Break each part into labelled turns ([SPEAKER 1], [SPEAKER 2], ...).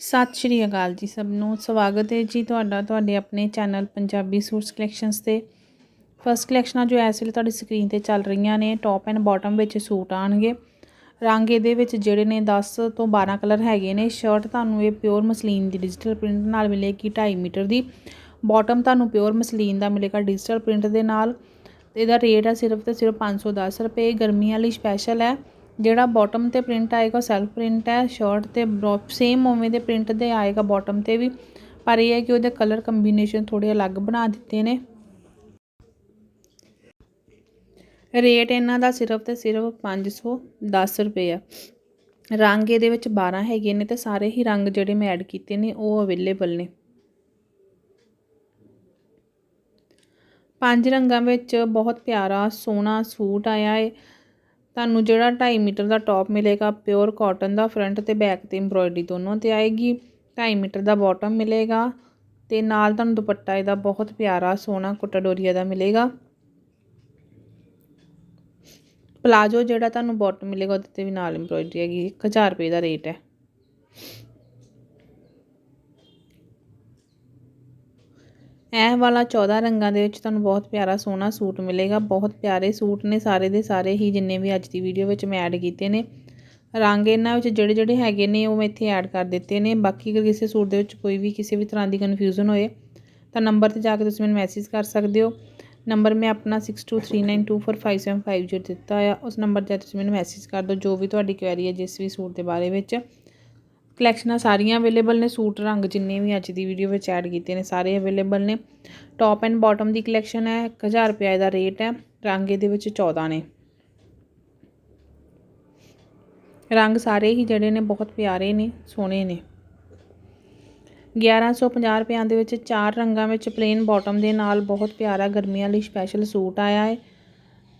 [SPEAKER 1] ਸਤਿ ਸ਼੍ਰੀ ਅਕਾਲ ਜੀ ਸਭ ਨੂੰ। ਸਵਾਗਤ ਹੈ ਜੀ ਤੁਹਾਡਾ, ਤੁਹਾਡੇ ਆਪਣੇ ਚੈਨਲ ਪੰਜਾਬੀ ਸੂਟਸ ਕਲੈਕਸ਼ਨਸ ਤੇ। ਫਸਟ ਕਲੈਕਸ਼ਨਾਂ ਜੋ ਇਸ ਵੇਲੇ ਤੁਹਾਡੀ ਸਕਰੀਨ ਤੇ ਚੱਲ ਰਹੀਆਂ ਨੇ ਟੌਪ ਐਂਡ ਬਾਟਮ ਵਿੱਚ ਸੂਟ ਆਣਗੇ ਰੰਗ ਇਹਦੇ ਵਿੱਚ ਜਿਹੜੇ ਨੇ 10 ਤੋਂ 12 ਕਲਰ ਹੈਗੇ ਨੇ। ਸ਼ਰਟ ਤੁਹਾਨੂੰ ਇਹ ਪਿਓਰ ਮਸਲੀਨ ਦੀ ਡਿਜੀਟਲ ਪ੍ਰਿੰਟ ਨਾਲ ਮਿਲੇਗੀ 2.5 ਮੀਟਰ ਦੀ। ਬਾਟਮ ਤੁਹਾਨੂੰ ਪਿਓਰ ਮਸਲੀਨ ਦਾ ਮਿਲੇਗਾ ਡਿਜੀਟਲ ਪ੍ਰਿੰਟ ਦੇ ਨਾਲ। ਤੇ ਇਹਦਾ ਰੇਟ ਹੈ ਸਿਰਫ ਤੇ ਸਿਰਫ 510 ਰੁਪਏ। ਗਰਮੀ ਵਾਲੀ ਸਪੈਸ਼ਲ ਹੈ। ਜਿਹੜਾ ਬਾਟਮ ਤੇ ਪ੍ਰਿੰਟ ਆਏਗਾ ਸੈਲਫ ਪ੍ਰਿੰਟ ਹੈ ਸ਼ਰਟ ਤੇ ਸੇਮ ਉਵੇਂ ਦੇ ਪ੍ਰਿੰਟ ਦੇ ਆਏਗਾ ਬਾਟਮ ਤੇ ਵੀ, ਪਰ ਇਹ ਹੈ ਕਿ ਉਹਦੇ ਕਲਰ ਕੰਬੀਨੇਸ਼ਨ ਥੋੜੇ ਅਲੱਗ ਬਣਾ ਦਿੱਤੇ ਨੇ। ਰੇਟ ਇਹਨਾਂ ਦਾ ਸਿਰਫ ਤੇ ਸਿਰਫ 510 ਰੁਪਏ ਆ। ਰੰਗ ਇਹਦੇ ਵਿੱਚ 12 ਹੈਗੇ ਨੇ ਤੇ ਸਾਰੇ ਹੀ ਰੰਗ ਜਿਹੜੇ ਮੈਂ ਐਡ ਕੀਤੇ ਨੇ, ਉਹ ਅਵੇਲੇਬਲ ਨੇ। ਪੰਜ ਰੰਗਾਂ ਵਿੱਚ ਬਹੁਤ ਪਿਆਰਾ ਸੋਹਣਾ ਸੂਟ ਆਇਆ ਹੈ ਤੁਹਾਨੂੰ ਜਿਹੜਾ 2.5 ਮੀਟਰ ਦਾ ਟੌਪ ਮਿਲੇਗਾ, ਪਿਓਰ ਕਾਟਨ ਦਾ ਫਰੰਟ ਤੇ ਬੈਕ ਤੇ ਐਮਬ੍ਰੋਇਡਰੀ ਦੋਨੋਂ ਤੇ ਆਏਗੀ। 2.5 ਮੀਟਰ ਦਾ ਬਾਟਮ ਮਿਲੇਗਾ ਤੇ ਨਾਲ ਤੁਹਾਨੂੰ ਦੁਪੱਟਾ ਇਹਦਾ ਬਹੁਤ ਪਿਆਰਾ, ਸੋਹਣਾ ਕੁੱਟਾ ਡੋਰੀਆ ਦਾ ਮਿਲੇਗਾ। ਪਲਾਜੋ ਜਿਹੜਾ ਤੁਹਾਨੂੰ ਬਾਟਮ ਮਿਲੇਗਾ ਉਹਦੇ ਤੇ ਵੀ ਨਾਲ ਐਮਬ੍ਰੋਇਡਰੀ ਹੈਗੀ 1000 ਰੁਪਏ ਦਾ ਰੇਟ ਹੈ। ਇਹ ਵਾਲਾ 14 ਰੰਗਾਂ ਦੇ ਵਿੱਚ ਤੁਹਾਨੂੰ ਬਹੁਤ ਪਿਆਰਾ ਸੋਹਣਾ ਸੂਟ ਮਿਲੇਗਾ। ਬਹੁਤ ਪਿਆਰੇ ਸੂਟ ਨੇ ਸਾਰੇ ਦੇ ਸਾਰੇ ਹੀ, ਜਿੰਨੇ ਵੀ ਅੱਜ ਦੀ ਵੀਡੀਓ ਵਿੱਚ ਮੈਂ ਐਡ ਕੀਤੇ ਨੇ। ਰੰਗ ਇਹਨਾਂ ਵਿੱਚ ਜਿਹੜੇ ਜਿਹੜੇ ਹੈਗੇ ਨੇ, ਉਹ ਮੈਂ ਇੱਥੇ ਐਡ ਕਰ ਦਿੱਤੇ ਨੇ। ਬਾਕੀ ਅਗਰ ਕਿਸੇ ਸੂਟ ਦੇ ਵਿੱਚ ਕੋਈ ਵੀ ਕਿਸੇ ਵੀ ਤਰ੍ਹਾਂ ਦੀ ਕਨਫਿਊਜ਼ਨ ਹੋਏ, ਤਾਂ ਨੰਬਰ ਤੇ ਜਾ ਕੇ ਤੁਸੀਂ ਮੈਨੂੰ ਮੈਸੇਜ ਕਰ ਸਕਦੇ ਹੋ। ਨੰਬਰ ਮੈਂ ਆਪਣਾ 6239245750 ਦਿੱਤਾ ਆ। ਉਸ ਨੰਬਰ ਤੇ ਤੁਸੀਂ ਮੈਨੂੰ ਮੈਸੇਜ ਕਰ ਦਿਓ, ਜੋ ਵੀ ਤੁਹਾਡੀ ਕੁਐਰੀ ਹੈ ਜਿਸ ਵੀ ਸੂਟ ਦੇ ਬਾਰੇ ਵਿੱਚ। ਕਲੈਕਸ਼ਨਾਂ ਸਾਰੀਆਂ ਅਵੇਲੇਬਲ ਨੇ, ਸੂਟ ਰੰਗ ਜਿੰਨੇ ਵੀ ਅੱਜ ਦੀ ਵੀਡੀਓ ਵਿੱਚ ਐਡ ਕੀਤੇ ਨੇ, ਸਾਰੇ ਅਵੇਲੇਬਲ ਨੇ। ਟੌਪ ਐਂਡ ਬਾਟਮ ਦੀ ਕਲੈਕਸ਼ਨ ਹੈ 1000 ਰੁਪਏ ਦਾ ਰੇਟ ਹੈ, ਰੰਗ ਇਹਦੇ ਵਿੱਚ 14 ਨੇ। ਰੰਗ ਸਾਰੇ ਹੀ ਜਿਹੜੇ ਨੇ ਬਹੁਤ ਪਿਆਰੇ ਨੇ, ਸੋਹਣੇ ਨੇ। 1150 ਰੁਪਿਆਂ ਦੇ ਵਿੱਚ ਚਾਰ ਰੰਗਾਂ ਵਿੱਚ ਪਲੇਨ ਬਾਟਮ ਦੇ ਨਾਲ ਬਹੁਤ ਪਿਆਰਾ ਗਰਮੀਆਂ ਲਈ ਸਪੈਸ਼ਲ ਸੂਟ ਆਇਆ ਹੈ।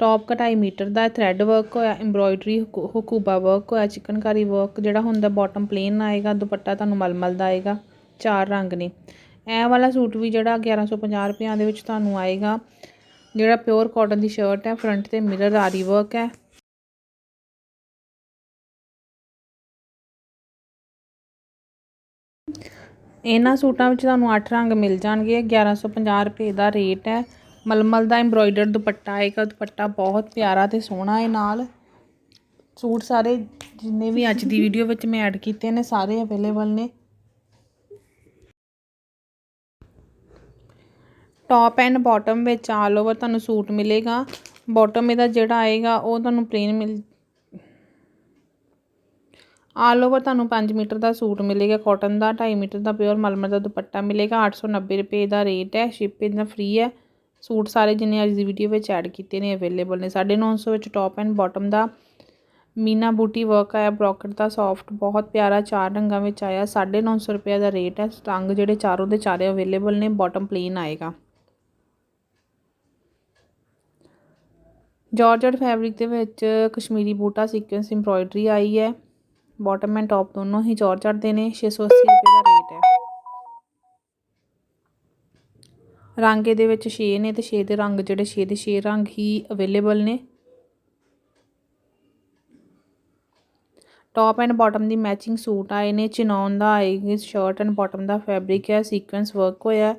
[SPEAKER 1] ਟੌਪ ਕਟਾਈ ਮੀਟਰ ਦਾ ਥਰੈਡ ਵਰਕ ਹੋਇਆ ਐਮਬ੍ਰੋਇਡਰੀ ਹਕੂਬਾ ਵਰਕ ਹੋਇਆ, ਚਿਕਨਕਾਰੀ ਵਰਕ ਜਿਹੜਾ ਹੁੰਦਾ ਬਾਟਮ ਪਲੇਨ ਆਏਗਾ, ਦੁਪੱਟਾ ਤੁਹਾਨੂੰ ਮਲਮਲ ਦਾ ਆਏਗਾ, ਚਾਰ ਰੰਗ ਨੇ। ਇਹ ਵਾਲਾ ਸੂਟ ਵੀ ਜਿਹੜਾ 1150 ਰੁਪਿਆਂ ਦੇ ਵਿੱਚ ਤੁਹਾਨੂੰ ਆਏਗਾ, ਜਿਹੜਾ ਪਿਓਰ ਕਾਟਨ ਦੀ ਸ਼ਰਟ ਹੈ ਫਰੰਟ ਤੇ ਮਿਰਰ ਆਰੀ ਵਰਕ ਹੈ। ਇਹਨਾਂ ਸੂਟਾਂ ਵਿੱਚ ਤੁਹਾਨੂੰ 8 ਰੰਗ ਮਿਲ ਜਾਣਗੇ 1150 ਰੁਪਏ ਦਾ ਰੇਟ ਹੈ। ਮਲਮਲ ਦਾ ਐਮਬ੍ਰੋਇਡਰ ਦੁਪੱਟਾ ਆਏਗਾ ਦੁਪੱਟਾ ਬਹੁਤ ਪਿਆਰਾ ਤੇ ਸੋਹਣਾ ਹੈ ਨਾਲ। ਸੂਟ ਸਾਰੇ ਜਿੰਨੇ ਵੀ ਅੱਜ ਦੀ ਵੀਡੀਓ ਵਿੱਚ ਮੈਂ ਐਡ ਕੀਤੇ ਨੇ, ਸਾਰੇ ਅਵੇਲੇਬਲ ਨੇ। ਟੌਪ ਐਂਡ ਬਾਟਮ ਵਿੱਚ ਆਲ ਓਵਰ ਤੁਹਾਨੂੰ ਸੂਟ ਮਿਲੇਗਾ। ਬਾਟਮ ਇਹਦਾ ਜਿਹੜਾ ਆਏਗਾ, ਉਹ ਤੁਹਾਨੂੰ ਪਲੇਨ ਮਿਲ ਆਲ ਓਵਰ ਤੁਹਾਨੂੰ 5 ਮੀਟਰ ਦਾ ਸੂਟ ਮਿਲੇਗਾ। ਕਾਟਨ ਦਾ 2.5 ਮੀਟਰ ਦਾ ਪਿਓਰ ਮਲਮਲ ਦਾ ਦੁਪੱਟਾ ਮਿਲੇਗਾ। 890 ਰੁਪਏ ਦਾ ਰੇਟ ਹੈ। ਸ਼ਿਪ ਦਾ ਫ੍ਰੀ ਹੈ। ਸੂਟ ਸਾਰੇ ਜਿੰਨੇ ਅੱਜ ਦੀ ਵੀਡੀਓ ਵਿੱਚ ਐਡ ਕੀਤੇ ਨੇ ਅਵੇਲੇਬਲ ਨੇ। 950 ਵਿੱਚ ਟੌਪ ਐਂਡ ਬਾਟਮ ਦਾ ਮੀਨਾ ਬੂਟੀ ਵਰਕ ਆਇਆ, ਬ੍ਰੋਕਟ ਦਾ ਸੌਫਟ ਬਹੁਤ ਪਿਆਰਾ, ਚਾਰ ਰੰਗਾਂ ਵਿੱਚ ਆਇਆ। 950 ਰੁਪਏ ਦਾ ਰੇਟ ਹੈ। ਰੰਗ ਜਿਹੜੇ ਚਾਰੋਂ ਦੇ ਚਾਰੇ ਅਵੇਲੇਬਲ ਨੇ ਬਾਟਮ ਪਲੇਨ ਆਏਗਾ। ਜਾਰਜਟ ਫੈਬਰਿਕ ਦੇ ਵਿੱਚ ਕਸ਼ਮੀਰੀ ਬੂਟਾ ਸੀਕੁਐਂਸ ਐਮਬ੍ਰੋਇਡਰੀ ਆਈ ਹੈ। ਬਾਟਮ ਐਂਡ ਟੌਪ ਦੋਨੋਂ ਹੀ ਜਾਰਜਟ ਦੇ ਨੇ। 680 ਰੁਪਏ ਦਾ ਰੇਟ ਹੈ ਰੰਗ ਇਹਦੇ ਵਿੱਚ 6 ਨੇ ਤੇ 6 ਦੇ ਰੰਗ ਜਿਹੜੇ 6 ਦੇ 6 ਰੰਗ ਹੀ ਅਵੇਲੇਬਲ ਨੇ। ਟੌਪ ਐਂਡ ਬਾਟਮ ਦੀ ਮੈਚਿੰਗ ਸੂਟ ਆਏ ਨੇ ਚਿਨੌਨ ਦਾ ਆਏਗੀ ਸ਼ਰਟ ਐਂਡ ਬਾਟਮ ਦਾ ਫੈਬਰਿਕ ਹੈ ਸੀਕੁਐਂਸ ਵਰਕ ਹੋਇਆ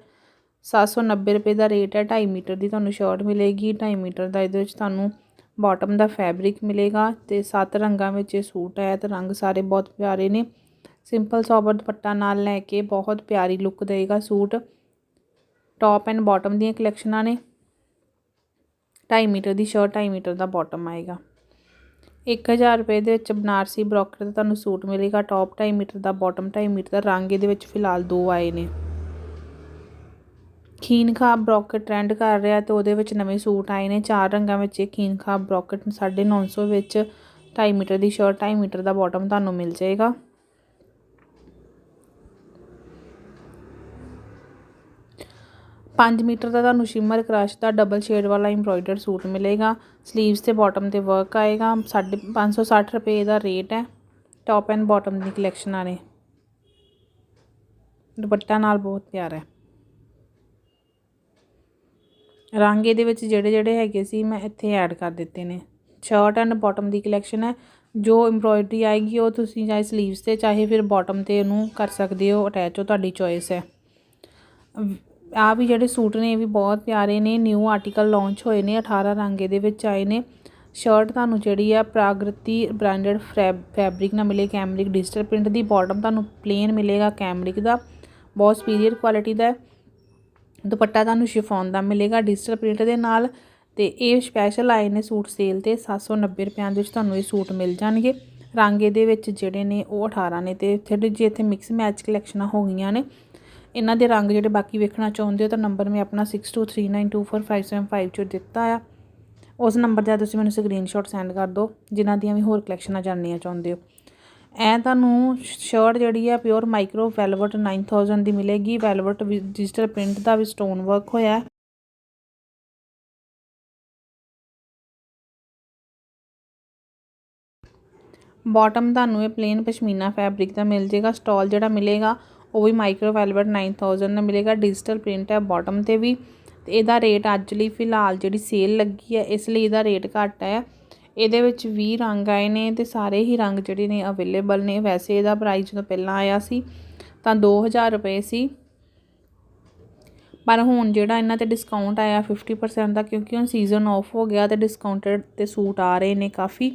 [SPEAKER 1] 790 ਰੁਪਏ ਦਾ ਰੇਟ ਹੈ 2.5 ਮੀਟਰ ਦੀ ਤੁਹਾਨੂੰ ਸ਼ਰਟ ਮਿਲੇਗੀ 2.5 ਮੀਟਰ ਦਾ ਇਹਦੇ ਵਿੱਚ ਤੁਹਾਨੂੰ ਬਾਟਮ ਦਾ ਫੈਬਰਿਕ ਮਿਲੇਗਾ ਤੇ ਸੱਤ ਰੰਗਾਂ ਵਿੱਚ ਇਹ ਸੂਟ ਹੈ ਤੇ ਰੰਗ ਸਾਰੇ ਬਹੁਤ ਪਿਆਰੇ ਨੇ। ਸਿੰਪਲ ਸੋਬਰ ਦੁਪੱਟਾ ਨਾਲ ਲੈ ਕੇ ਬਹੁਤ ਪਿਆਰੀ ਲੁੱਕ ਦੇਗਾ ਸੂਟ। ਟੌਪ ਐਂਡ ਬਾਟਮ ਦੀਆਂ ਕਲੈਕਸ਼ਨਾਂ ਨੇ। 2.5 ਮੀਟਰ ਦੀ ਸ਼ਰਟ 2.5 ਮੀਟਰ ਦਾ ਬਾਟਮ ਆਏਗਾ। 1000 ਰੁਪਏ ਦੇ ਵਿੱਚ ਬਨਾਰਸੀ ਬ੍ਰੋਕਰ ਦਾ ਤੁਹਾਨੂੰ ਸੂਟ ਮਿਲੇਗਾ। ਟੌਪ 2.5 ਮੀਟਰ ਦਾ ਬਾਟਮ 2.5 ਮੀਟਰ ਦਾ। ਰੰਗ ਇਹਦੇ ਵਿੱਚ ਫਿਲਹਾਲ ਦੋ ਆਏ ਨੇ। ਖੀਨ ਖਾਬ ਬ੍ਰੋਕਟ ਟ੍ਰੈਂਡ ਕਰ ਰਿਹਾ ਤੇ ਉਹਦੇ ਵਿੱਚ ਨਵੇਂ ਸੂਟ ਆਏ ਨੇ। ਚਾਰ ਰੰਗਾਂ ਵਿੱਚ ਇਹ ਖੀਨ ਖਾਬ ਬ੍ਰੋਕਟ 950 ਵਿੱਚ 2.5 ਮੀਟਰ ਦੀ ਸ਼ਰਟ 2.5 ਮੀਟਰ ਦਾ ਬਾਟਮ ਤੁਹਾਨੂੰ ਮਿਲ ਜਾਏਗਾ। ਪੰਜ ਮੀਟਰ ਦਾ ਤੁਹਾਨੂੰ ਸ਼ਿਮਰ ਕ੍ਰਸ਼ ਦਾ ਡਬਲ ਸ਼ੇਡ ਵਾਲਾ ਐਮਬ੍ਰੋਇਡਰ ਸੂਟ ਮਿਲੇਗਾ। ਸਲੀਵਸ ਤੇ ਬਾਟਮ ਤੇ ਵਰਕ ਆਏਗਾ। 560 ਰੁਪਏ ਦਾ ਰੇਟ ਹੈ। ਟੌਪ ਐਂਡ ਬਾਟਮ ਦੀ ਕਲੈਕਸ਼ਨਾਂ ਨੇ ਦੁਪੱਟਾ ਨਾਲ ਬਹੁਤ ਪਿਆਰਾ ਹੈ। ਰੰਗ ਇਹਦੇ ਵਿੱਚ ਜਿਹੜੇ ਜਿਹੜੇ ਹੈਗੇ ਸੀ ਮੈਂ ਇੱਥੇ ਐਡ ਕਰ ਦਿੱਤੇ ਨੇ। ਸ਼ਰਟ ਐਂਡ ਬਾਟਮ ਦੀ ਕਲੈਕਸ਼ਨ ਹੈ। ਜੋ ਐਮਬ੍ਰੋਇਡਰੀ ਆਏਗੀ ਉਹ ਤੁਸੀਂ ਚਾਹੇ ਸਲੀਵਸ ਤੇ ਚਾਹੇ ਫਿਰ ਬਾਟਮ ਤੇ ਉਹਨੂੰ ਕਰ ਸਕਦੇ ਹੋ। ਅਟੈਚ ਹੋ ਤੁਹਾਡੀ ਚੋਇਸ ਹੈ। ਆ ਵੀ ਜਿਹੜੇ ਸੂਟ ਨੇ, ਇਹ ਵੀ ਬਹੁਤ ਪਿਆਰੇ ਨੇ ਨਿਊ ਆਰਟੀਕਲ ਲਾਂਚ ਹੋਏ ਨੇ 18 ਰੰਗ ਇਹਦੇ ਵਿੱਚ ਆਏ ਨੇ। ਸ਼ਰਟ ਤੁਹਾਨੂੰ ਜਿਹੜੀ ਆ ਪ੍ਰਾਗ੍ਰਿਤੀ ਬ੍ਰਾਂਡਡ ਫੈਬਰਿਕ ਨਾਲ ਮਿਲੇ ਕੈਮਰਿਕ ਡਿਜੀਟਲ ਪ੍ਰਿੰਟ ਦੀ ਬਾਟਮ ਤੁਹਾਨੂੰ ਪਲੇਨ ਮਿਲੇਗਾ ਕੈਮਰਿਕ ਦਾ, ਬਹੁਤ ਸੁਪੀਰੀਅਰ ਕੁਆਲਿਟੀ ਦਾ ਦੁਪੱਟਾ ਤੁਹਾਨੂੰ ਸ਼ਿਫੋਨ ਦਾ ਮਿਲੇਗਾ ਡਿਜੀਟਲ ਪ੍ਰਿੰਟ ਦੇ ਨਾਲ ਤੇ ਇਹ ਸਪੈਸ਼ਲ ਆਏ ਨੇ ਸੂਟ ਸੇਲ ਤੇ 790 ਰੁਪਏ ਦੇ ਵਿੱਚ ਤੁਹਾਨੂੰ ਇਹ ਸੂਟ ਮਿਲ ਜਾਣਗੇ। ਰੰਗ ਇਹਦੇ ਵਿੱਚ ਜਿਹੜੇ ਨੇ ਉਹ 18 ਨੇ ਤੇ ਥੋੜੀ ਜੇ ਇੱਥੇ ਮਿਕਸ ਮੈਚ ਕਲੈਕਸ਼ਨਾਂ ਹੋ ਗਈਆਂ ਨੇ ਇਹਨਾਂ ਦੇ ਰੰਗ ਜਿਹੜੇ ਬਾਕੀ ਵੇਖਣਾ ਚਾਹੁੰਦੇ ਹੋ ਤਾਂ ਨੰਬਰ ਮੈਂ ਆਪਣਾ 6239245755 ਚ ਦਿੱਤਾ ਆ। ਉਸ ਨੰਬਰ ਤੇ ਤੁਸੀਂ ਮੈਨੂੰ ਸਕਰੀਨਸ਼ਾਟ ਸੈਂਡ ਕਰ ਦਿਓ, ਜਿਨ੍ਹਾਂ ਦੀਆਂ ਵੀ ਹੋਰ ਕਲੈਕਸ਼ਨਾਂ ਜਾਣਨੀਆਂ ਚਾਹੁੰਦੇ ਹੋ। ਐ ਤੁਹਾਨੂੰ ਸ਼ਰਟ ਜਿਹੜੀ ਆ ਪਿਓਰ ਮਾਈਕਰੋ ਵੈਲਵਟ 9000 ਦੀ ਮਿਲੇਗੀ। ਵੈਲਵਟ ਡਿਜੀਟਲ ਪ੍ਰਿੰਟ ਦਾ ਵੀ ਸਟੋਨ ਵਰਕ ਹੋਇਆ। ਬਾਟਮ ਤੁਹਾਨੂੰ ਇਹ ਪਲੇਨ ਪਸ਼ਮੀਨਾ ਫੈਬਰਿਕ ਦਾ ਮਿਲ ਜੇਗਾ ਸਟਾਲ ਜਿਹੜਾ ਮਿਲੇਗਾ ਉਹ ਵੀ ਮਾਈਕਰੋ ਵੈਲਵਟ 9000 ਦਾ ਮਿਲੇਗਾ। ਡਿਜੀਟਲ ਪ੍ਰਿੰਟ ਹੈ ਬਾਟਮ ਤੇ ਵੀ। ਤੇ ਇਹਦਾ ਰੇਟ ਅੱਜ ਲਈ ਫਿਲਹਾਲ ਜਿਹੜੀ ਸੇਲ ਲੱਗੀ ਹੈ, ਇਸ ਲਈ ਇਹਦਾ ਰੇਟ ਘੱਟ ਹੈ। ਇਹਦੇ ਵਿੱਚ 20 ਰੰਗ ਆਏ ਨੇ ਤੇ ਸਾਰੇ ਹੀ ਰੰਗ ਜਿਹੜੇ ਨੇ ਅਵੇਲੇਬਲ ਨੇ। ਵੈਸੇ ਇਹਦਾ ਪ੍ਰਾਈਸ ਜਦੋਂ ਪਹਿਲਾਂ ਆਇਆ ਸੀ, ਤਾਂ 2000 ਰੁਪਏ ਸੀ। ਪਰ ਹੁਣ ਜਿਹੜਾ ਇਹਨਾਂ ਤੇ ਡਿਸਕਾਊਂਟ ਆਇਆ 50% ਦਾ, ਕਿਉਂਕਿ ਹੁਣ ਸੀਜ਼ਨ ਆਫ ਹੋ ਗਿਆ ਤੇ ਡਿਸਕਾਊਂਟਡ ਤੇ ਸੂਟ ਆ ਰਹੇ ਨੇ ਕਾਫੀ।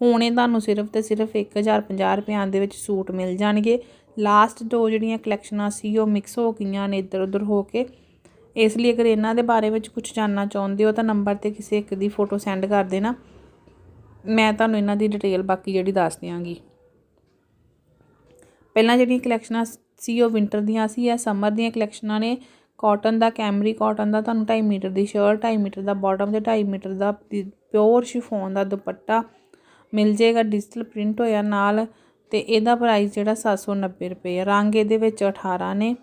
[SPEAKER 1] ਹੁਣ ਇਹ ਤੁਹਾਨੂੰ ਸਿਰਫ ਤੇ ਸਿਰਫ 1050 ਰੁਪਿਆਂ ਦੇ ਵਿੱਚ ਸੂਟ ਮਿਲ ਜਾਣਗੇ। ਲਾਸਟ ਦੋ ਜਿਹੜੀਆਂ ਕਲੈਕਸ਼ਨਾਂ ਸੀ, ਉਹ ਮਿਕਸ ਹੋ ਗਈਆਂ ਨੇ ਇੱਧਰ ਉੱਧਰ ਹੋ ਕੇ। ਇਸ ਲਈ ਅਗਰ ਇਹਨਾਂ ਦੇ ਬਾਰੇ ਵਿੱਚ ਕੁਝ ਜਾਣਨਾ ਚਾਹੁੰਦੇ ਹੋ ਤਾਂ ਨੰਬਰ ਤੇ ਕਿਸੇ ਇੱਕ ਦੀ ਫੋਟੋ ਸੈਂਡ ਕਰ ਦੇਣਾ। ਮੈਂ ਤੁਹਾਨੂੰ ਇਹਨਾਂ ਦੀ ਡਿਟੇਲ ਬਾਕੀ ਜਿਹੜੀ ਦੱਸ ਦਿਆਂਗੀ। ਪਹਿਲਾਂ ਜਿਹੜੀਆਂ ਕਲੈਕਸ਼ਨਾਂ ਸੀ, ਉਹ ਵਿੰਟਰ ਦੀਆਂ ਸੀ, ਇਹ ਸਮਰ ਦੀਆਂ ਕਲੈਕਸ਼ਨਾਂ ਨੇ। ਕਾਟਨ ਦਾ ਕੈਮਰੀ ਕਾਟਨ ਦਾ ਤੁਹਾਨੂੰ 2.5 ਮੀਟਰ ਦੀ ਸ਼ਰਟ 2.5 ਮੀਟਰ ਦਾ ਬਾਟਮ ਤੇ 2.5 ਮੀਟਰ ਦਾ ਪਿਓਰ ਸ਼ਿਫੋਨ ਦਾ ਦੁਪੱਟਾ ਮਿਲ ਜੇਗਾ ਡਿਜੀਟਲ ਪ੍ਰਿੰਟ ਹੋਇਆ ਨਾਲ। ਤੇ ਇਹਦਾ ਪ੍ਰਾਈਸ ਜਿਹੜਾ 790 ਰੁਪਏ ਰੰਗ ਇਹਦੇ ਵਿੱਚ 18 ਨੇ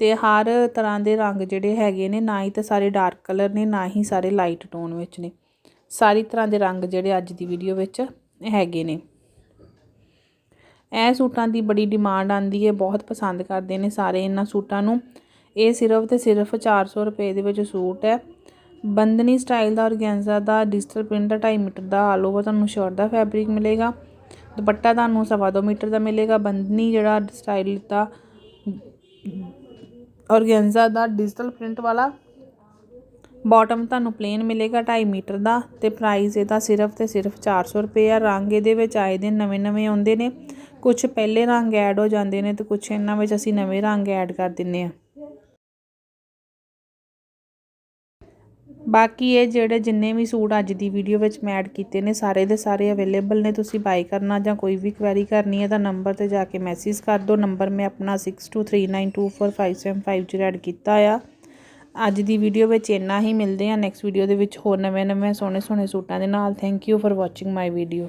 [SPEAKER 1] ਤੇ ਹਰ ਤਰ੍ਹਾਂ ਦੇ ਰੰਗ ਜਿਹੜੇ ਹੈਗੇ ਨੇ, ਨਾ ਹੀ ਤਾਂ ਸਾਰੇ ਡਾਰਕ ਕਲਰ ਨੇ, ਨਾ ਹੀ ਸਾਰੇ ਲਾਈਟ ਟੋਨ ਵਿੱਚ ਨੇ। ਸਾਰੀ ਤਰ੍ਹਾਂ ਦੇ ਰੰਗ ਜਿਹੜੇ ਅੱਜ ਦੀ ਵੀਡੀਓ ਵਿੱਚ ਹੈਗੇ ਨੇ। ਇਹ ਸੂਟਾਂ ਦੀ ਬੜੀ ਡਿਮਾਂਡ ਆਂਦੀ ਹੈ, ਬਹੁਤ ਪਸੰਦ ਕਰਦੇ ਨੇ ਸਾਰੇ ਇਹਨਾਂ ਸੂਟਾਂ ਨੂੰ। ਇਹ ਸਿਰਫ ਤੇ ਸਿਰਫ 400 ਰੁਪਏ ਦੇ ਵਿੱਚ ਸੂਟ ਹੈ। ਬੰਦਨੀ ਸਟਾਈਲ ਦਾ ਔਰਗੈਂਜ਼ਾ ਦਾ ਡਿਜੀਟਲ ਪ੍ਰਿੰਟ ਦਾ 2.5 ਮੀਟਰ ਦਾ ਆਲ ਓਵਰ ਤੁਹਾਨੂੰ ਸ਼ਰਟ ਦਾ ਫੈਬਰਿਕ ਮਿਲੇਗਾ। ਦੁਪੱਟਾ ਤੁਹਾਨੂੰ 2.5 ਮੀਟਰ ਦਾ ਮਿਲੇਗਾ। ਬੰਦਨੀ ਜਿਹੜਾ ਸਟਾਈਲ ਦਾ ਔਰਗੈਂਜ਼ਾ ਦਾ ਡਿਜੀਟਲ ਪ੍ਰਿੰਟ ਵਾਲਾ। ਬਾਟਮ ਤੁਹਾਨੂੰ ਪਲੇਨ ਮਿਲੇਗਾ 2.5 ਮੀਟਰ ਦਾ ਤੇ ਪ੍ਰਾਈਸ ਇਹਦਾ ਸਿਰਫ ਤੇ ਸਿਰਫ 400 ਰੁਪਏ ਆ। ਰੰਗ ਇਹਦੇ ਵਿੱਚ ਆਏ ਦੇ ਨਵੇਂ-ਨਵੇਂ ਆਉਂਦੇ ਨੇ। ਕੁਝ ਪਹਿਲੇ ਰੰਗ ਐਡ ਹੋ ਜਾਂਦੇ ਨੇ ਤੇ ਕੁਝ ਇਹਨਾਂ ਵਿੱਚ ਅਸੀਂ ਨਵੇਂ ਰੰਗ ਐਡ ਕਰ ਦਿੰਨੇ ਆ ਬਾਕੀ ਇਹ ਜਿਹੜੇ ਜਿੰਨੇ ਵੀ ਸੂਟ ਅੱਜ ਦੀ ਵੀਡੀਓ ਵਿੱਚ ਮੈਂ ਐਡ ਕੀਤੇ ਨੇ, ਸਾਰੇ ਦੇ ਸਾਰੇ ਅਵੇਲੇਬਲ ਨੇ, ਤੁਸੀਂ ਬਾਈ ਕਰਨਾ ਜਾਂ ਕੋਈ ਵੀ ਕੁਐਰੀ ਕਰਨੀ ਹੈ ਤਾਂ ਨੰਬਰ ਤੇ ਜਾ ਕੇ ਮੈਸੇਜ ਕਰ ਦਿਓ। ਨੰਬਰ ਮੈਂ ਆਪਣਾ 6239245750 ਚ ਐਡ ਕੀਤਾ ਆ। ਅੱਜ ਦੀ ਵੀਡੀਓ ਵਿੱਚ ਇੰਨਾ ਹੀ, ਮਿਲਦੇ ਆ ਨੈਕਸਟ ਵੀਡੀਓ ਦੇ ਵਿੱਚ ਹੋਰ ਨਵੇਂ ਨਵੇਂ ਸੋਹਣੇ ਸੋਹਣੇ ਸੂਟਾਂ ਦੇ ਨਾਲ। Thank you for watching my video